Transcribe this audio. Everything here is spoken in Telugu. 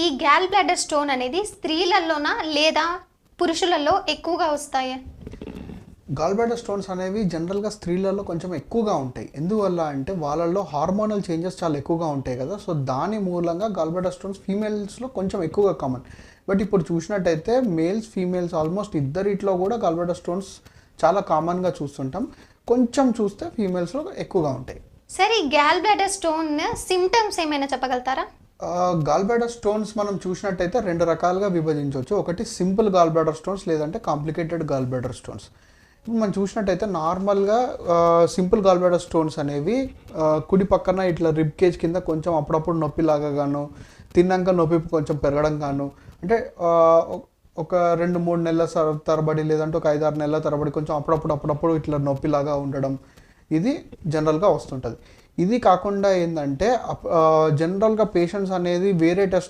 ఈ గ్యాల్ బ్లాడర్ స్టోన్ అనేది స్త్రీలలోనా లేదా పురుషులలో ఎక్కువగా వస్తాయా? గాల్బ్లాడర్ స్టోన్స్ అనేవి జనరల్గా స్త్రీలలో కొంచెం ఎక్కువగా ఉంటాయి. ఎందువల్ల అంటే వాళ్ళల్లో హార్మోనల్ చేంజెస్ చాలా ఎక్కువగా ఉంటాయి కదా. సో దాని మూలంగా గాల్బ్లాడర్ స్టోన్స్ ఫీమేల్స్లో కొంచెం ఎక్కువగా కామన్ బట్ ఇప్పుడు చూసినట్టయితే మేల్స్ ఫీమేల్స్ ఆల్మోస్ట్ ఇద్దరిట్లో కూడా గాల్బ్లాడర్ స్టోన్స్ చాలా కామన్గా చూస్తుంటాం. కొంచెం చూస్తే ఫీమేల్స్లో ఎక్కువగా ఉంటాయి. సరే ఈ గ్యాల్ బ్లాడర్ స్టోన్ సిమ్టమ్స్ ఏమైనా చెప్పగలుగుతారా? గాల్బ్యాడర్ స్టోన్స్ మనం చూసినట్టయితే రెండు రకాలుగా విభజించవచ్చు. ఒకటి సింపుల్ గాల్బ్యాడర్ స్టోన్స్ లేదంటే కాంప్లికేటెడ్ గాల్బ్యాడర్ స్టోన్స్ మనం చూసినట్టయితే నార్మల్గా సింపుల్ గాల్బ్యాడర్ స్టోన్స్ అనేవి కుడి పక్కన ఇట్లా రిబ్ కేజ్ కింద కొంచెం అప్పుడప్పుడు నొప్పిలాగా గాను తిన్నాక నొప్పి కొంచెం పెరగడం గాను అంటే ఒక రెండు మూడు నెలల తరబడి లేదంటే ఒక ఐదారు నెలల తరబడి కొంచెం అప్పుడప్పుడు అప్పుడప్పుడు ఇట్లా నొప్పిలాగా ఉండడం ఇది జనరల్గా వస్తుంటుంది. ఇది కాకుండా ఏంటంటే జనరల్గా పేషెంట్స్ అనేది వేరే టెస్ట్